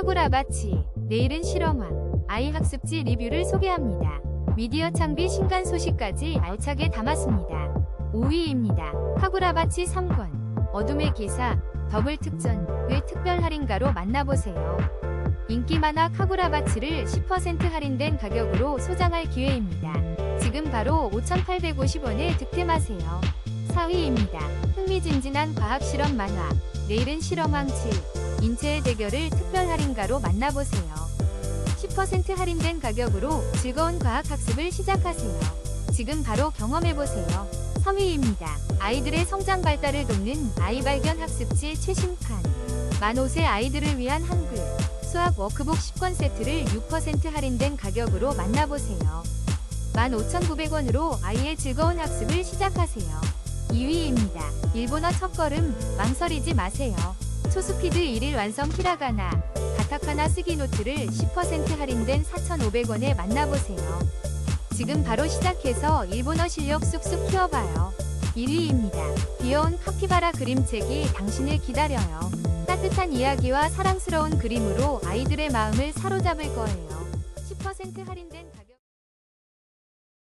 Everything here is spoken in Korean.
카구라바치, 내일은 실험왕, 아이 학습지 리뷰를 소개합니다. 미디어 창비 신간 소식까지 알차게 담았습니다. 5위입니다. 카구라바치 3권, 어둠의 기사, 더블 특전의 특별 할인가로 만나보세요. 인기 만화 카구라바치를 10% 할인된 가격으로 소장할 기회입니다. 지금 바로 5,850원에 득템하세요. 4위입니다. 흥미진진한 과학실험 만화, 내일은 실험왕 7, 인체의 대결을 특별 할인가로 만나보세요. 10% 할인된 가격으로 즐거운 과학 학습을 시작하세요. 지금 바로 경험해보세요. 3위입니다. 아이들의 성장 발달을 돕는 아이발견 학습지 최신판. 만 5세 아이들을 위한 한글, 수학 워크북 10권 세트를 6% 할인된 가격으로 만나보세요. 15,900원으로 아이의 즐거운 학습을 시작하세요. 2위입니다. 일본어 첫걸음, 망설이지 마세요. 초스피드 1일 완성 히라가나, 가타카나 쓰기 노트를 10% 할인된 4,500원에 만나보세요. 지금 바로 시작해서 일본어 실력 쑥쑥 키워봐요. 1위입니다. 귀여운 카피바라 그림책이 당신을 기다려요. 따뜻한 이야기와 사랑스러운 그림으로 아이들의 마음을 사로잡을 거예요. 10% 할인된